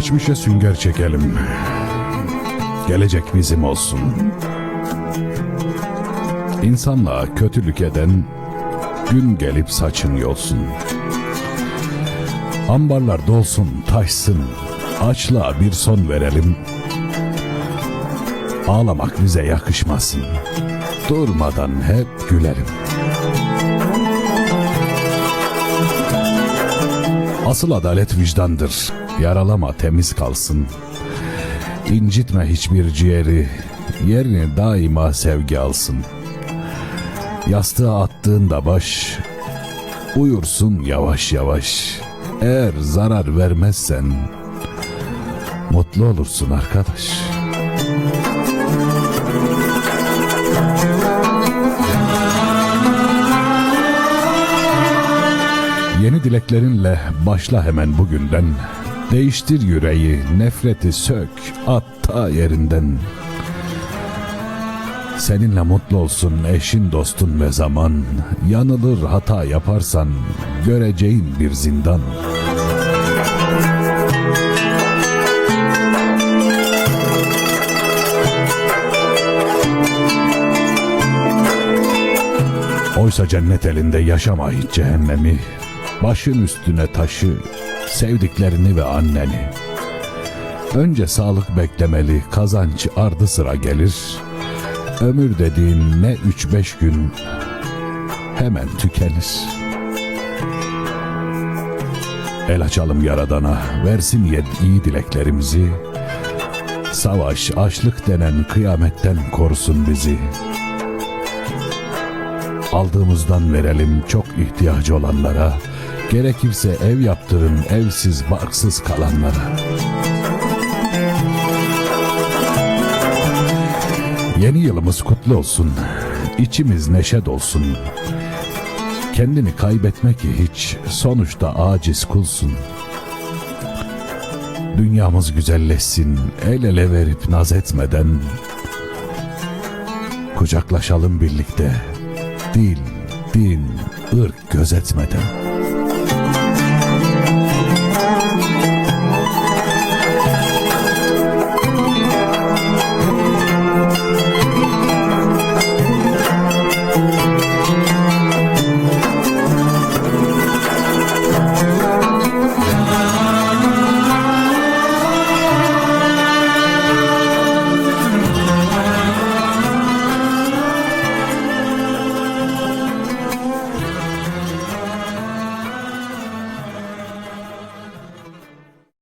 Geçmişe sünger çekelim. Gelecek bizim olsun. İnsanlığa kötülük eden gün gelip saçın yolsun. Ambarlar dolsun, taşsın. Açlığa bir son verelim. Ağlamak bize yakışmasın. Durmadan hep gülerim. Asıl adalet vicdandır. Yaralama temiz kalsın. İncitme hiçbir ciğeri. Yerini daima sevgi alsın. Yastığa attığında baş uyursun yavaş yavaş. Eğer zarar vermezsen mutlu olursun arkadaş. Dileklerinle başla hemen bugünden. Değiştir yüreği, nefreti sök, at ta yerinden. Seninle mutlu olsun eşin, dostun ve zaman. Yanılır hata yaparsan göreceğin bir zindan. Oysa cennet elinde yaşama hiç cehennemi. Başın üstüne taşı, sevdiklerini ve anneni. Önce sağlık beklemeli, kazanç ardı sıra gelir. Ömür dediğin ne üç beş gün hemen tükenir. El açalım yaradana, versin iyi dileklerimizi. Savaş, açlık denen kıyametten korusun bizi. Aldığımızdan verelim çok ihtiyacı olanlara. Gerekirse ev yaptırın evsiz barksız kalanlara. Yeni yılımız kutlu olsun. İçimiz neşe dolsun. Kendini kaybetmek hiç sonuçta aciz kulsun. Dünyamız güzelleşsin el ele verip naz etmeden. Kucaklaşalım birlikte. Dil, din, ırk gözetmeden.